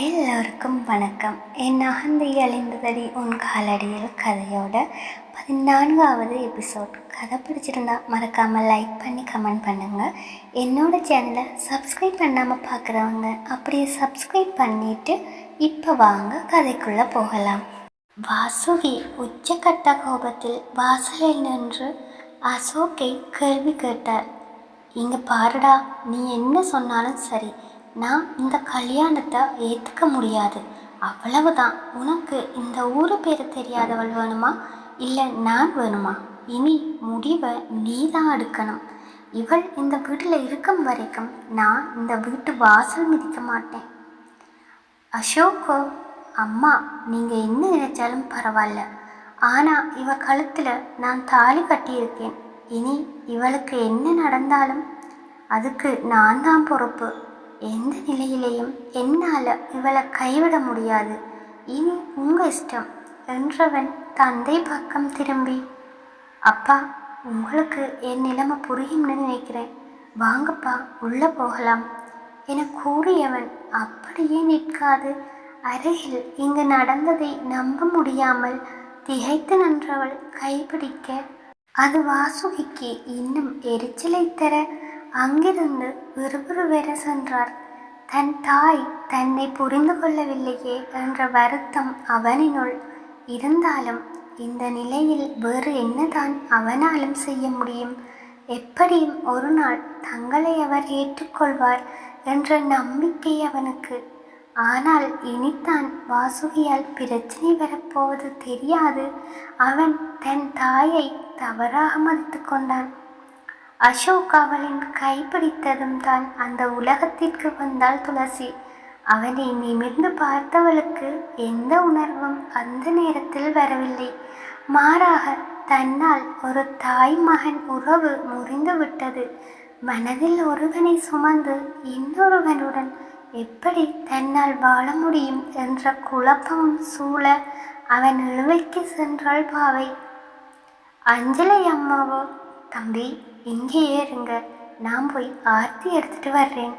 எல்லோருக்கும் வணக்கம். என் அகந்தை அழிந்ததடி உன் காலடியில் கதையோட பதினான்காவது எபிசோட். கதை பிடிச்சிருந்தா மறக்காமல் லைக் பண்ணி கமெண்ட் பண்ணுங்கள் என்னோடய சேனலை சப்ஸ்கிரைப் பண்ணாமல் பார்க்குறவங்க அப்படியே சப்ஸ்கிரைப் பண்ணிவிட்டு இப்போ வாங்க கதைக்குள்ளே போகலாம். வாசுகி உச்சக்கட்ட கோபத்தில் வாசலில் நின்று அசோக்கை கேள்வி கேட்டார். இங்கே பாருடா நீ என்ன சொன்னாலும் சரி. நான் இந்த கல்யாணத்தை ஏற்றுக்க முடியாது. அவ்வளவுதான். உனக்கு இந்த ஊர் பேர் தெரியாதவள் வேணுமா? இல்லை நான் வேணுமா? இனி முடிவை நீ தான் எடுக்கணும். இவள் இந்த வீட்டில் இருக்கும் வரைக்கும் நான் இந்த வீட்டு வாசல் மிதிக்க மாட்டேன். அசோக்கோ அம்மா நீங்கள் என்ன நினைச்சாலும் பரவாயில்ல. ஆனால் இவ கழுத்தில் நான் தாலி கட்டியிருக்கேன். இனி இவளுக்கு என்ன நடந்தாலும் அதுக்கு நான் தான் பொறுப்பு. எந்த நிலையிலேயும் என்னால் இவளை கைவிட முடியாது. இனி உங்கள் இஷ்டம். என்றவன் தந்தை பக்கம் திரும்பி அப்பா உங்களுக்கு என் நிலைமை புரியும்னு நினைக்கிறேன். வாங்கப்பா உள்ளே போகலாம். என கூறியவன் அப்படியே நிற்காது. அருகில் இங்கு நடந்ததை நம்ப முடியாமல் திகைத்து நின்றவள் கைப்பிடிக்க அது வாசுகிக்கு இன்னும் எரிச்சலை தர அங்கிருந்து விறுவிறுவென சென்றார். தன் தாய் தன்னை புரிந்து கொள்ளவில்லையே என்ற வருத்தம் அவனினுள் இருந்தாலும் இந்த நிலையில் வேறு என்னதான் அவனாலும் செய்ய முடியும்? எப்படியும் ஒரு நாள் தங்களை அவர் ஏற்றுக்கொள்வார் என்ற நம்பிக்கை அவனுக்கு. ஆனால் இனித்தான் வாசுகியால் பிரச்சனை வரப்போவது தெரியாது. அவன் தன் தாயை தவறாக மதித்து கொண்டான். அசோக் அவளின் கைப்பிடித்ததும் தான் அந்த உலகத்திற்கு வந்தாள் துளசி. அவனை நிமிர்ந்து பார்த்தவளுக்கு எந்த உணர்வும் அந்த நேரத்தில் வரவில்லை. மாறாக தன்னால் ஒரு தாய் மகன் உறவு முறிந்து விட்டது. மனதில் ஒருவனை சுமந்து இன்னொருவனுடன் எப்படி தன்னால் வாழ முடியும் என்ற குழப்பமும் சூழ அவன் இழுவைக்கு சென்றாள் பாவை. அஞ்சலை அம்மாவோ தம்பி இங்கேயே இருங்க. நான் போய் ஆர்த்தி எடுத்துட்டு வர்றேன்.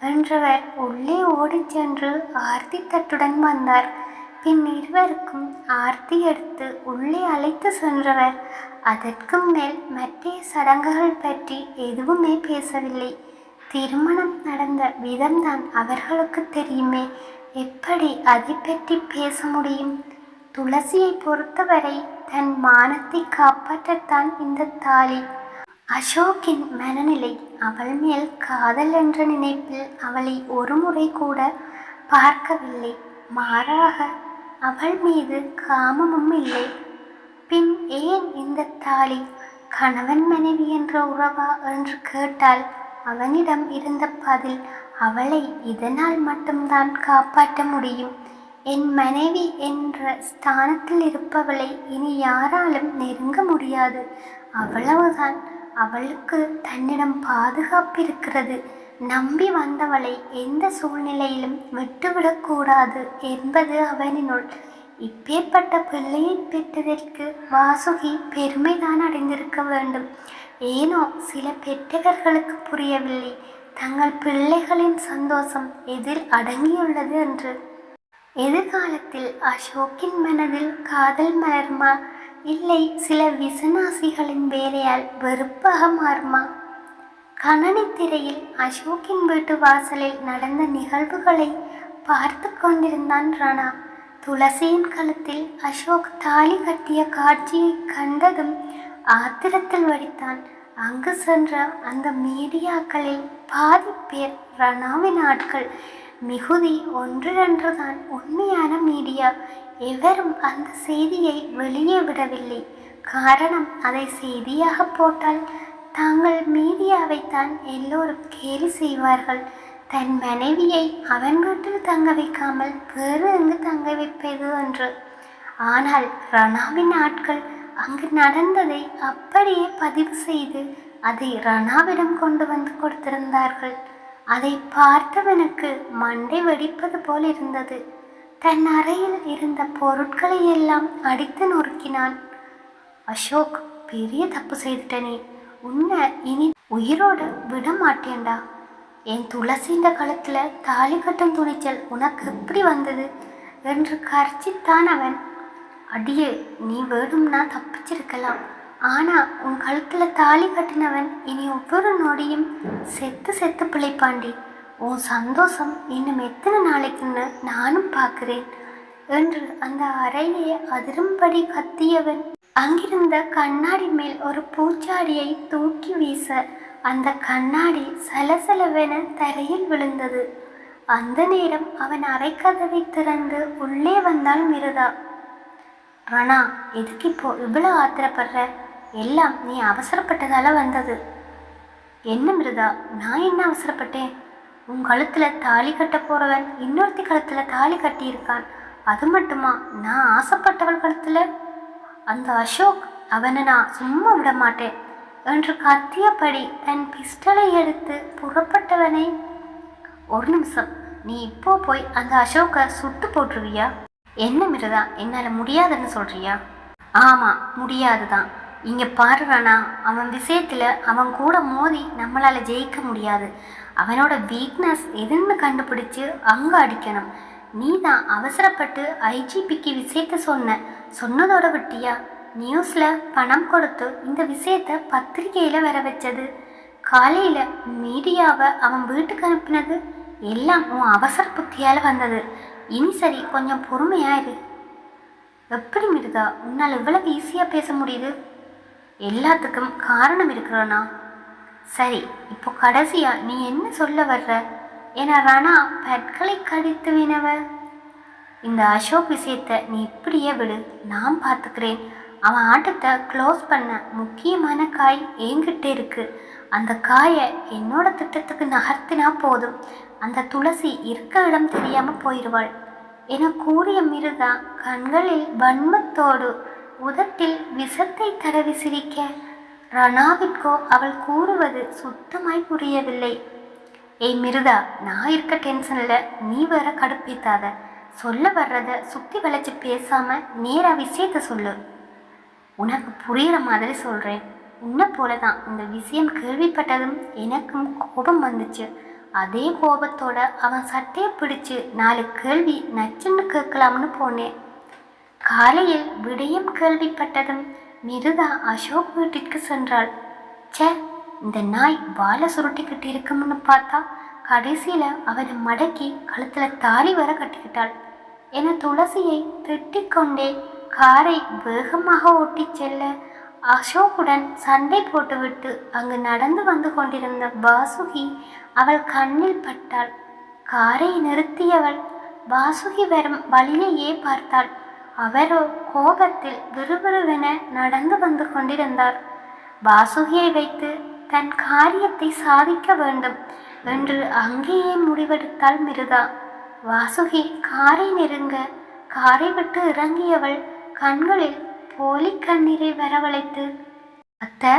என்றவர் உள்ளே ஓடிச் சென்று ஆர்த்தி தட்டுடன் வந்தார். பின் இருவருக்கும் ஆர்த்தி எடுத்து உள்ளே அழைத்து சென்றவர். அதற்கும் மேல் மற்ற சடங்குகள் பற்றி எதுவுமே பேசவில்லை. திருமணம் நடந்த விதம்தான் அவர்களுக்கு தெரியுமே. எப்படி அதை பற்றி பேச முடியும்? துளசியை பொறுத்தவரை தன் மானத்தை காப்பாற்றத்தான் இந்த தாலி. அசோக்கின் மனநிலை அவள் மேல் காதல் என்ற நினைப்பில் அவளை ஒருமுறை கூட பார்க்கவில்லை. மாறாக அவள் மீது காமமும் இல்லை. பின் ஏன் இந்த தாலி? கணவன் மனைவி என்ற உறவா என்று கேட்டால் அவனிடம் இருந்த பதில் அவளை இதனால் மட்டும்தான் காப்பாற்ற முடியும். என் மனைவி என்ற ஸ்தானத்தில் இருப்பவளை இனி யாராலும் நெருங்க முடியாது. அவ்வளவுதான். அவளுக்கு தன்னிடம் பாதுகாப்பு இருக்கிறது நம்பி வந்தவளை எந்த சூழ்நிலையிலும் விட்டுவிடக்கூடாது என்பது அவனினுள். இப்பேற்பட்ட பிள்ளையை பெற்றதற்கு வாசுகி பெருமைதான் அடைந்திருக்க வேண்டும். ஏனோ சில பெற்றவர்களுக்கு புரியவில்லை. தங்கள் பிள்ளைகளின் சந்தோஷம் எதில் அடங்கியுள்ளது என்று. எதிர்காலத்தில் அசோக்கின் மனதில் காதல் மலருமா? இல்லை சில விசநாசிகளின் வேலையால் வெறுப்பாக மாறுமா? கணனி திரையில் அசோக்கின் வீட்டு வாசலில் நடந்த நிகழ்வுகளை பார்த்து கொண்டிருந்தான் ராணா. துளசியின் கழுத்தில் அசோக் தாலி கட்டிய காட்சியை கண்டதும் ஆத்திரத்தில் வடித்தான். அங்கு சென்ற அந்த மீடியாக்களில் பாதி பேர் ரணாவின் ஆட்கள் மிகுதி ஒன்றிரன்றுதான் உண்மையான மீடியா. எவரும் அந்த செய்தியை வெளியே விடவில்லை. காரணம் அதை செய்தியாக போட்டால் தாங்கள் மீடியாவைத்தான் எல்லோரும் கேலி செய்வார்கள். தன் மனைவியை அவன் வீட்டில் தங்க வைக்காமல் வேறு எங்கு தங்க வைப்பது என்று. ஆனால் ரணாவின் ஆட்கள் அங்கு நடந்ததை அப்படியே பதிவு செய்து அதை ரணாவிடம் கொண்டு வந்து கொடுத்திருந்தார்கள். அதை பார்த்தவனுக்கு மண்டை வெடிப்பது போல் இருந்தது. தன் அறையில் இருந்த பொருட்களை எல்லாம் அடித்து நொறுக்கினான். அசோக் பெரிய தப்பு செய்துட்டனே. உன்னை இனி உயிரோடு விட மாட்டேன்டா. என் துளசின்ற கழுத்தில் தாலி கட்டும் துணிச்சல் உனக்கு எப்படி வந்தது? என்று கர்ச்சித்தான் அவன். அடியே நீ வேணும்னா தப்பிச்சிருக்கலாம். ஆனா உன் கழுத்தில் தாலி கட்டினவன் இனி ஒவ்வொரு நொடியும் செத்து செத்து பிழைப்பாண்டி உன் சந்தோஷம் இன்னும் எத்தனை நாளைக்குன்னு நானும் பார்க்கிறேன் என்று அந்த அறையை அதிரும்படி கத்தியவன். அங்கிருந்த கண்ணாடி மேல் ஒரு பூச்சாடியை தூக்கி வீச அந்த கண்ணாடி சலசலவென தரையில் விழுந்தது. அந்த நேரம் அவன் அரைக்கதவை திறந்து உள்ளே வந்தாள் மிருதா. ரணா எதுக்கு இப்போ இவ்வளோ ஆத்திரப்படுற? எல்லாம் நீ அவசரப்பட்டதால வந்தது. என்ன மிருதா நான் என்ன அவசரப்பட்டேன்? உன் கழுத்தில் தாலி கட்ட போகிறவன் இன்னொருத்தி கழுத்தில் தாலி கட்டியிருக்கான். அது மட்டுமா? நான் ஆசைப்பட்டவள் கழுத்தில்? அந்த அசோக் அவனை நான் சும்மா விட மாட்டேன் என்று கத்தியபடி தன் பிஸ்டலை எடுத்து புறப்பட்டவனை. ஒரு நிமிஷம் நீ இப்போ போய் அந்த அசோக்கை சுட்டு போட்டுருவியா? என்ன மிருதா என்னால் முடியாதுன்னு சொல்கிறியா ஆமாம் முடியாது தான் இங்கே பாருறானா அவன் விஷயத்தில் அவன் கூட மோதி நம்மளால் ஜெயிக்க முடியாது. அவனோட வீக்னஸ் எதுன்னு கண்டுபிடிச்சு அங்கே அடிக்கணும். நீ தான் அவசரப்பட்டு ஐஜிபிக்கு விஷயத்த சொன்ன. சொன்னதோட விட்டியா? நியூஸில் பணம் கொடுத்து இந்த விஷயத்த பத்திரிகையில் வர வச்சது. காலையில் மீடியாவை அவன் வீட்டுக்கு அனுப்பினது எல்லாம் உன் அவசர புத்தியால் வந்தது. இனி சரி கொஞ்சம் பொறுமையாயிரு எப்படி மிருதா உன்னால் இவ்வளவு ஈஸியாக பேச முடியுது? எல்லாத்துக்கும் காரணம் இருக்கிறோண்ணா சரி இப்போ கடைசியா நீ என்ன சொல்ல வர்ற? ஏன்னா ரானா பற்களை கடித்து வினவ இந்த அசோக் விஷயத்தை நீ இப்படியே விடு. நான் பார்த்துக்கிறேன். அவன் ஆட்டத்தை க்ளோஸ் பண்ண முக்கியமான காய் என்கிட்ட இருக்கு. அந்த காயை என்னோட திட்டத்துக்கு நகர்த்தினா போதும். அந்த துளசி இருக்க இடம் தெரியாமல் போயிடுவாள் என கூறிய மிருதா கண்களில் வன்மத்தோடு உதட்டில் விஷத்தை தடவி சிரிக்க ரணாவிற்கோ அவள் கூறுவது சுத்தமாய் புரியவில்லை. ஏய் மிருதா நான் இருக்க டென்ஷனில் நீ வேற கடுப்பித்தாத. சொல்ல வர்றத சுற்றி வளைச்சி பேசாம நேராக விஷயத்த சொல்லு. உனக்கு புரிகிற மாதிரி சொல்கிறேன் உன்னை போல தான் இந்த விஷயம் கேள்விப்பட்டதும் எனக்கும் கோபம் வந்துச்சு. அதே கோபத்தோட அவன் சட்டையை பிடிச்சு நாலு கேள்வி நச்சுன்னு கேட்கலாம்னு போனேன். காலையில் விடயம் கேள்விப்பட்டதும் மிருதா அசோக் வீட்டிற்கு சென்றாள். ச்சே இந்த நாய் வாழை சுருட்டிக்கிட்டு இருக்கும்னு பார்த்தா கடைசியில் அவனை மடக்கி கழுத்தில் தாலி வர கட்டிக்கிட்டாள். என துளசியை திட்டிக்கொண்டே காரை வேகமாக ஓட்டிச் செல்ல அசோக்குடன் சண்டை போட்டுவிட்டு அங்கு நடந்து வந்து கொண்டிருந்த வாசுகி அவள் கண்ணில் பட்டாள். காரை நிறுத்தியவள் வாசுகி வரும் வழியையே பார்த்தாள். அவரோ கோபத்தில் விறுவிறுவென நடந்து வந்து கொண்டிருந்தார். வாசுகியை வைத்து தன் காரியத்தை சாதிக்க வேண்டும் என்று அங்கேயே முடிவெடுத்தாள் மிருதா. வாசுகி காரை நெருங்க காரை விட்டு இறங்கியவள் கண்களில் போலி கண்ணீரை வரவழைத்து அத்தை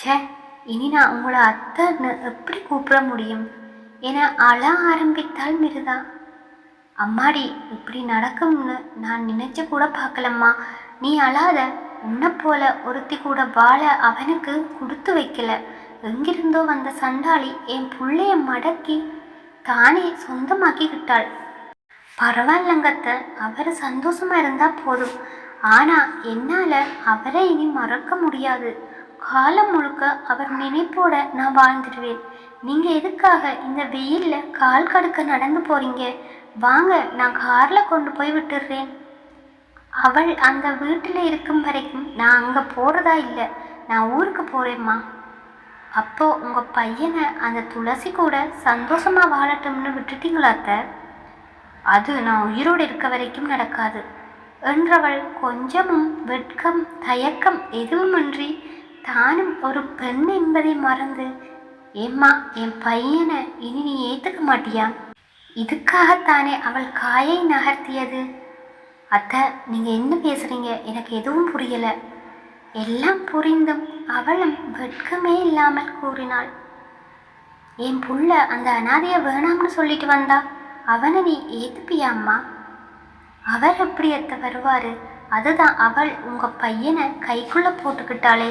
ச்சே இனி நான் உங்களை அத்தைன்னு எப்படி கூப்பிட முடியும்? என அழ ஆரம்பித்தாள் மிருதா. அம்மாடி இப்படி நடக்கும்னு நான் நினைச்சு கூட பார்க்கலம்மா. நீ அழாத உன்னை போல ஒருத்தி கூட வாழ அவனுக்கு கொடுத்து வைக்கல. எங்கிருந்தோ வந்த சண்டாளி என் புள்ளைய மடக்கி தானே சொந்தமாக்கிக்கிட்டாள். பரவாயில்லங்கத்த அவர் சந்தோஷமா இருந்தா போதும். ஆனா என்னால அவரை இனி மறக்க முடியாது. காலம் முழுக்க அவர் நினைப்போட நான் வாழ்ந்துடுவேன். நீங்க எதுக்காக இந்த வெயில்ல கால் கடுக்க நடந்து போறீங்க? வாங்க நான் காரில் கொண்டு போய் விட்டுடுறேன் அவள் அந்த வீட்டில் இருக்கும் வரைக்கும் நான் அங்கே போகிறதா இல்லை. நான் ஊருக்கு போகிறேம்மா அப்போ உங்கள் பையனை அந்த துளசி கூட சந்தோஷமாக வாழட்டும்னு விட்டுட்டீங்களா அத்தை? அது நான் உயிரோடு இருக்க வரைக்கும் நடக்காது. என்றவள் கொஞ்சமும் வெட்கம் தயக்கம் எதுவுமின்றி தானும் ஒரு பெண் என்பதை மறந்து ஏம்மா என் பையனை இனி நீ ஏற்றுக்க மாட்டியா? இதுக்காகத்தானே அவள் காயை நகர்த்தியது? அத்தை நீங்கள் என்ன பேசுகிறீங்க எனக்கு எதுவும் புரியலை. எல்லாம் புரிந்தும் அவளும் வெட்கமே இல்லாமல் கூறினாள். என் புள்ள அந்த அனாதையை வேணாம்னு சொல்லிட்டு வந்தா? அவனை நீ ஏத்துப்பியாம்மா அவர் எப்படி எத்த வருவார்? அதுதான் அவள் உங்கள் பையனை கைக்குள்ளே போட்டுக்கிட்டாளே.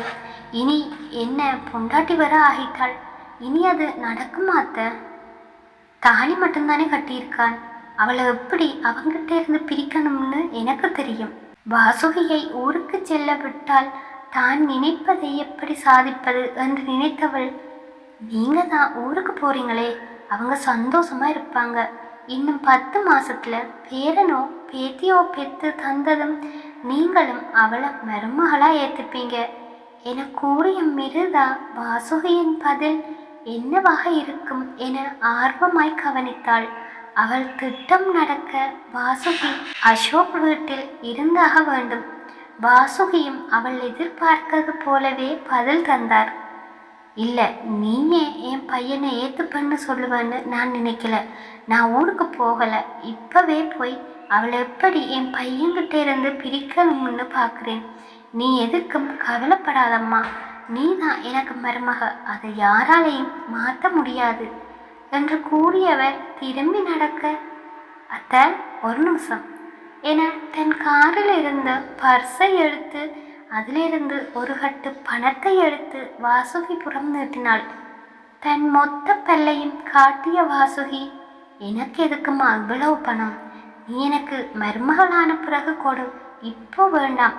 இனி என்ன பொண்டாட்டி வர ஆகிட்டாள். இனி அது நடக்குமா அத்தை? தாலி மட்டும்தானே கட்டியிருக்கான் அவளை எப்படி அவங்கிட்ட இருந்து பிரிக்கணும்னு எனக்கு தெரியும். வாசுகியை ஊருக்கு செல்ல விட்டால் தான் நினைப்பதை எப்படி சாதிப்பது என்று நினைத்தவள் நீங்க தான் ஊருக்கு போறீங்களே அவங்க சந்தோஷமா இருப்பாங்க. இன்னும் பத்து மாசத்துல பேரனோ பேத்தியோ பெத்து தந்ததும் நீங்களும் அவளை மருமகளா ஏத்துப்பீங்க என கூறிய மிருதா வாசுகியின் பதில் என்னவாக இருக்கும் என ஆர்வமாய் கவனித்தாள். அவள் திட்டம் நடக்க வாசுகி அசோக் வீட்டில் இருந்தாக வேண்டும். வாசுகியும் அவள் எதிர்பார்த்தது போலவே பதில் தந்தார். இல்லை நீயே என் பையனை ஏற்றுப்பன்னு சொல்லுவேன்னு நான் நினைக்கல. நான் ஊருக்கு போகலை. இப்போவே போய் அவளை எப்படி என் பையன்கிட்ட இருந்து பிரிக்கணும்னு பார்க்குறேன் நீ எதுக்கும் கவலைப்படாதம்மா. நீதான் எனக்கு மருமக. அதை யாராலையும் மாற்ற முடியாது என்று கூறியவர் திரும்பி நடக்க. அத்த ஒரு நிமிஷம். என தன் காரில் இருந்த பர்ஸை எடுத்து அதிலிருந்து ஒரு கட்டு பணத்தை எடுத்து வாசுகி புறம் நீட்டினாள். தன் மொத்த பல்லையும் காட்டிய வாசுகி எனக்கு எதுக்குமா இவ்வளவு பணம்? நீ எனக்கு மருமகளான பிறகு கொடு. இப்போ வேண்டாம்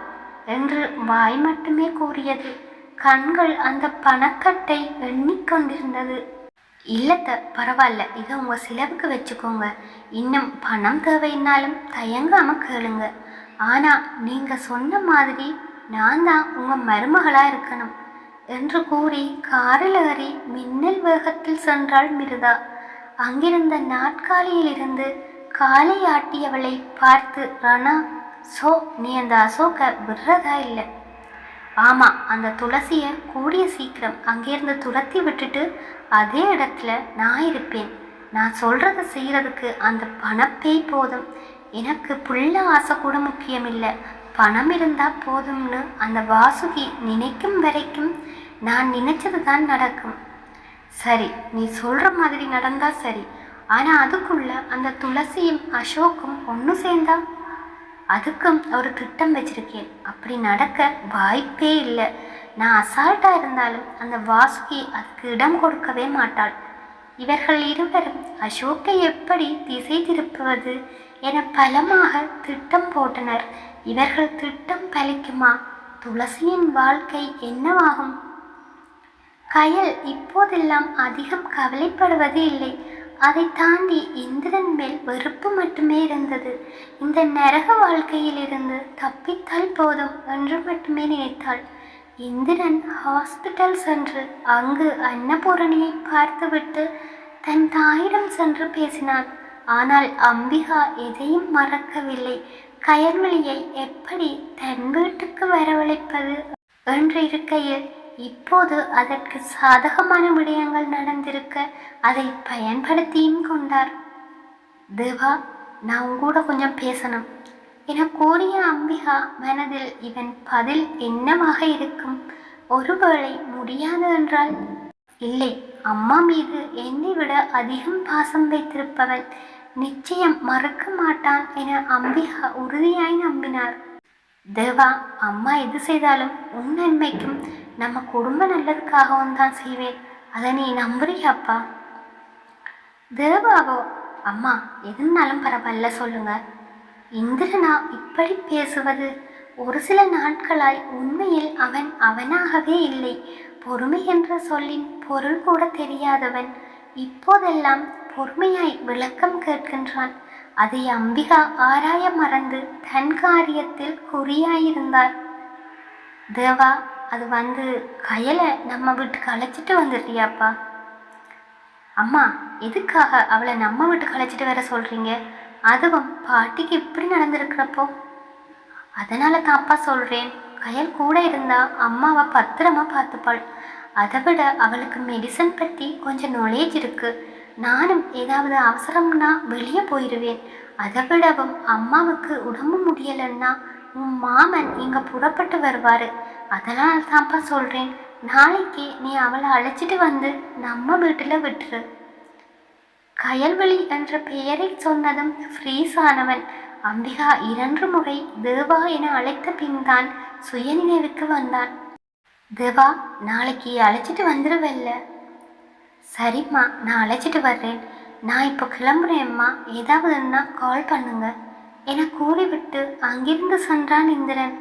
என்று வாய் மட்டுமே கூறியது. கண்கள் அந்த பணக்கட்டை எண்ணிக்கொண்டிருந்தது இல்லத்த பரவாயில்ல இதை உங்கள் செலவுக்கு வச்சுக்கோங்க. இன்னும் பணம் தேவைன்னாலும் தயங்காம கேளுங்க. ஆனால் நீங்கள் சொன்ன மாதிரி நான் தான் உங்கள் மருமகளாக இருக்கணும் என்று கூறி காரில் ஏறி மின்னல் வேகத்தில் சென்றாள் மிருதா. அங்கிருந்த நாட்காலியிலிருந்து காலை ஆட்டியவளை பார்த்து ரணா சோ நீ அந்த அசோக விடுறதா இல்லை? ஆமாம் அந்த துளசியை கூடிய சீக்கிரம் அங்கேருந்து துரத்தி விட்டுட்டு அதே இடத்துல நான் இருப்பேன். நான் சொல்கிறத செய்கிறதுக்கு அந்த பணப்பேய் போதும். எனக்கு புள்ள ஆசை கூட முக்கியம் இல்லை பணம் இருந்தால் போதும்னு அந்த வாசுகி நினைக்கும் வரைக்கும் நான் நினைச்சது தான் நடக்கும். சரி நீ சொல்கிற மாதிரி நடந்தால் சரி. ஆனால் அதுக்குள்ள அந்த துளசியும் அசோக்கும் ஒன்று சேர்ந்தா அதுக்கும் ஒரு திட்டம் வச்சிருக்கேன். அப்படி நடக்க வாய்ப்பே இல்லை. நான் அசால்ட்டாக இருந்தாலும் அந்த வாசுகி அதுக்கு இடம் கொடுக்கவே மாட்டாள். இவர்கள் இருவரும் அசோக்கை எப்படி திசை திருப்புவது என பலமாக திட்டம் போட்டனர். இவர்கள் திட்டம் பலிக்குமா? துளசியின் வாழ்க்கை என்னவாகும்? கயல் இப்போதெல்லாம் அதிகம் கவலைப்படுவது இல்லை. அதை தாண்டி இந்திரன் மேல் வெறுப்பு மட்டுமே இருந்தது. இந்த நரக வாழ்க்கையிலிருந்து தப்பித்தால் போதும் என்று மட்டுமே நினைத்தாள். இந்திரன் ஹாஸ்பிட்டல் சென்று அங்கு அன்னபூரணியை பார்த்துவிட்டு தன் தாயிடம் சென்று பேசினான். ஆனால் அம்பிகா எதையும் மறக்கவில்லை. கயல்வெளியை எப்படி தன் வீட்டுக்கு வரவழைப்பது என்று இருக்கையில் இப்போது அதற்கு சாதகமான விடயங்கள் நடந்திருக்க அதை பயன்படுத்தியும் கொண்டார். தேவா நான் உன் கூட கொஞ்சம் பேசணும். என கூறிய அம்பிகா மனதில் இவன் பதில் என்னவாக இருக்கும்? ஒருவேளை முடியாது என்றால்? இல்லை அம்மா மீது என்னை விட அதிகம் பாசம் வைத்திருப்பவன் நிச்சயம் மறுக்க மாட்டான் என அம்பிகா உறுதியாய் நம்பினார். தேவா அம்மா எது செய்தாலும் உன் நன்மைக்கும் நம்ம குடும்ப நல்லதுக்காகவும் தான் செய்வேன். அதை நீ நம்புறியாப்பா தேவாவோ? அம்மா எதுனாலும் பரவாயில்ல சொல்லுங்க. இந்திரனா இப்படி பேசுவது ஒரு சில நாட்களாய் உண்மையில் அவன் அவனாகவே இல்லை. பொறுமை என்ற சொல்லின் பொருள் கூட தெரியாதவன் இப்போதெல்லாம் பொறுமையாய் விளக்கம் கேட்கின்றான். அதை அம்பிகா ஆராய மறந்து தன் காரியத்தில் குறியாயிருந்தார் தேவா அது வந்து கயலை நம்ம வீட்டுக்கு அழைச்சிட்டு வந்துடுறியாப்பா. அம்மா எதுக்காக அவளை நம்ம வீட்டுக்கு அழைச்சிட்டு வர சொல்கிறீங்க அதுவும் பாட்டிக்கு இப்படி நடந்திருக்கிறப்போ. அதனால தான் அப்பா சொல்கிறேன் கயல் கூட இருந்தால் அம்மாவை பத்திரமா பார்த்துப்பாள். அதை விட அவளுக்கு மெடிசன் பற்றி கொஞ்சம் நாலேஜ் இருக்குது நானும் ஏதாவது அவசரம்னா வெளியே போயிடுவேன் அதை விடவும் அம்மாவுக்கு உடம்பு முடியலைன்னா உன் மாமன் இங்கே புறப்பட்டு வருவார். அதனால் தான்ப்பா சொல்கிறேன் நாளைக்கு நீ அவளை அழைச்சிட்டு வந்து நம்ம வீட்டில் விட்டுரு. கயல்வெளி என்ற பெயரை சொன்னதும் ஃப்ரீஸ் ஆனவன் அம்பிகா இரண்டு முறை தேவா என அழைத்த பின்தான் சுயநினைவுக்கு வந்தான். தேவா நாளைக்கு அழைச்சிட்டு வந்துடுவல்ல சரிம்மா நான் அழைச்சிட்டு வர்றேன். நான் இப்போ கிளம்புறேம்மா. ஏதாவதுன்னா கால் பண்ணுங்க. என கூறிவிட்டு அங்கிருந்து சென்றான் இந்திரன்.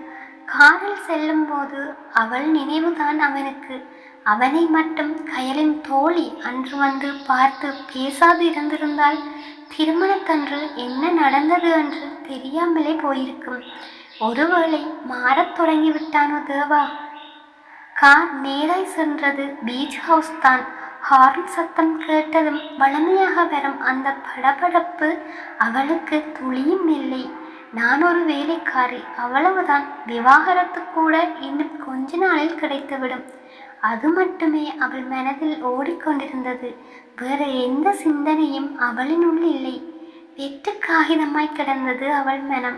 காரில் செல்லும்போது அவள் நினைவுதான் அவனுக்கு. அவனை மட்டும் கயலின் தோழி அன்று வந்து பார்த்து பேசாது இருந்திருந்தால் திருமணத்தன்று என்ன நடந்தது என்று தெரியாமலே போயிருக்கும். ஒருவேளை மாறத் தொடங்கிவிட்டானோ தேவா? கார் நேராய் சென்றது பீச் ஹவுஸ் தான். ஹார்ன் சத்தம் கேட்டதும் வளமையாக வரும் அந்த படபடப்பு அவளுக்கு துளியும் இல்லை. நான் ஒரு வேலைக்காரி. அவ்வளவுதான். விவாகரத்து கூட இன்னும் கொஞ்ச நாளில் கிடைத்துவிடும். அது மட்டுமே அவள் மனதில் ஓடிக்கொண்டிருந்தது. வேற எந்த சிந்தனையும் அவளினுள் இல்லை. வெற்று காகிதமாய் கிடந்தது அவள் மனம்.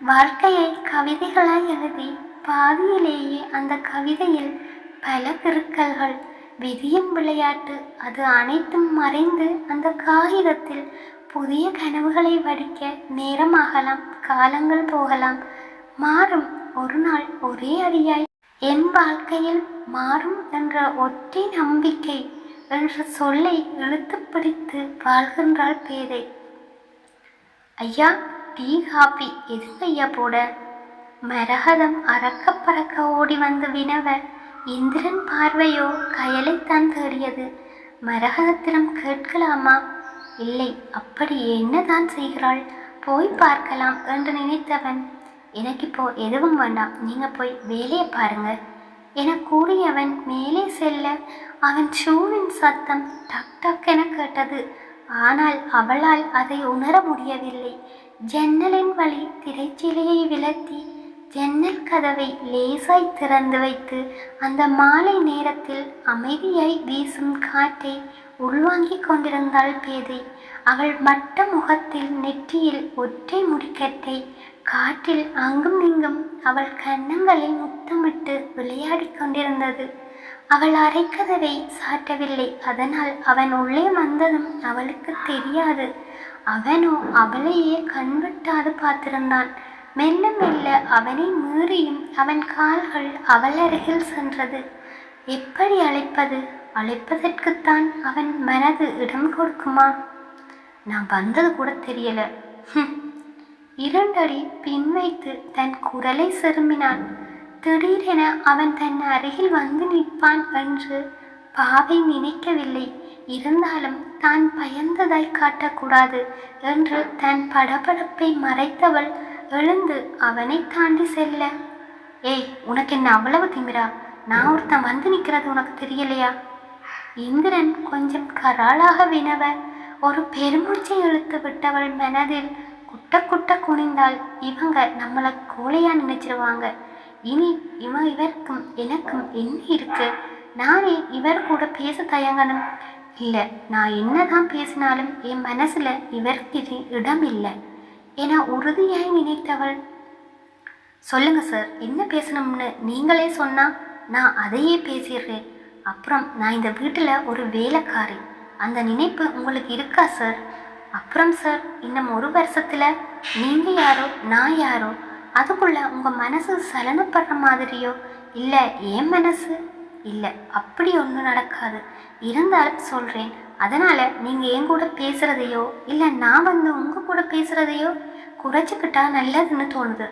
வாழ்க்கையை கவிதைகளாய் எழுதி பாதியிலேயே அந்த கவிதையில் பல கிருக்கல்கள் விதியும் விளையாட்டு அது அனைத்தும் மறைந்து அந்த காகிதத்தில் புதிய கனவுகளை வடிக்க நேரமாகலாம். காலங்கள் போகலாம். மாறும் ஒரு நாள் ஒரே அடியாய். என் வாழ்க்கையில் மாறும் என்ற ஒற்றை நம்பிக்கை என்ற சொல்லை இழுத்து பிடித்து வாழ்கின்றாள் பேதை. ஐயா டீ காபி எது ஐயா போட? மரகதம் அறக்க பறக்க ஓடி வந்து வினவ இந்திரன் பார்வையோ கயலைத்தான் தேடியது. மரகதத்திடம் கேட்கலாமா? இல்லை அப்படி என்னதான் செய்கிறாள்? போய் பார்க்கலாம் என்று நினைத்தவன் எனக்கு இப்போ எதுவும் வேண்டாம். நீங்க போய் வேலையை பாருங்க. என கூறியவன் மேலே செல்ல அவன் ஷூவின் சத்தம் டக் டக் என கேட்டது. ஆனால் அவளால் அதை உணர முடியவில்லை. ஜன்னலின் வழி திரைச்சீலையை விலத்தி ஜன்னல் கதவை லேசாய் திறந்து வைத்து அந்த மாலை நேரத்தில் அமைதியாய் வீசும் காற்றை உள்வாங்கிக் கொண்டிருந்தாள் பேதை. அவள் மட்ட முகத்தில் நெற்றியில் ஒற்றை முடிக்கட்டை காற்றில் அங்கும் இங்கும் அவள் கன்னங்களில் முத்தமிட்டு விளையாடிக் கொண்டிருந்தது. அவள் அரைக்கதவை சாட்டவில்லை அதனால் அவன் உள்ளே வந்ததும் அவளுக்கு தெரியாது. அவனோ அவளையே கண்வெட்டாது பார்த்திருந்தான். மெல்ல மெல்ல அவனை மீறியும் அவன் கால்கள் அவள் அருகில் சென்றது. எப்படி அழைப்பது? அழைப்பதற்குத்தான் அவன் மனது இடம் கொடுக்குமா? நான் வந்தது கூட தெரியல. இரண்டடி பின் வைத்து தன் குரலை செருமினான் திடீரென அவன் தன் அருகில் வந்து நிற்பான் என்று பாவை நினைக்கவில்லை. இருந்தாலும் தான் பயந்ததாய் காட்டக்கூடாது என்று தன் படபடப்பை மறைத்தவள் எழுந்து அவனை தாண்டி செல்ல. ஏய் உனக்கு என்ன அவ்வளவு திமிரா? நான் ஒருத்தன் வந்து நிற்கிறது உனக்கு தெரியலையா? இந்திரன் கொஞ்சம் கராளாக வினவ ஒரு பெருமூச்சை இழுத்து விட்டவள் மனதில் குட்ட குட்ட குனிந்தால் இவங்க நம்மளை கோழையா நினைச்சிருவாங்க. இனி இவன் இவருக்கும் எனக்கும் என்ன இருக்கு? நானே இவர் கூட பேச தயங்கணும். இல்லை நான் என்னதான் பேசினாலும் என் மனசுல இவருக்கு இது இடம் இல்லை என உறுதியாய் நினைத்தவள். சொல்லுங்க சார் என்ன பேசணும்னு நீங்களே சொன்னா நான் அதையே பேசிடுறேன். அப்புறம் நான் இந்த வீட்டில் ஒரு வேலைக்காரி. அந்த நினைப்பு உங்களுக்கு இருக்கா சார்? அப்புறம் சார் இன்னும் ஒரு வருஷத்தில் நீங்கள் யாரோ நான் யாரோ அதுக்குள்ளே உங்கள் மனசு சலனப்படுற மாதிரியோ? இல்லை என் மனசு? இல்லை அப்படி ஒன்றும் நடக்காது. இருந்தாலும் சொல்கிறேன் அதனால் நீங்கள் என் கூட பேசுகிறதையோ இல்லை நான் வந்து உங்கள் கூட பேசுகிறதையோ குறைச்சிக்கிட்டா நல்லதுன்னு தோணுது.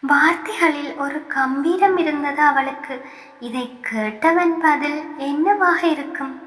வார்த்தைகளில் ஒரு கம்பீரம் இருந்தது அவளுக்கு. இதை கேட்டவன் பதில் என்னவாக இருக்கும்?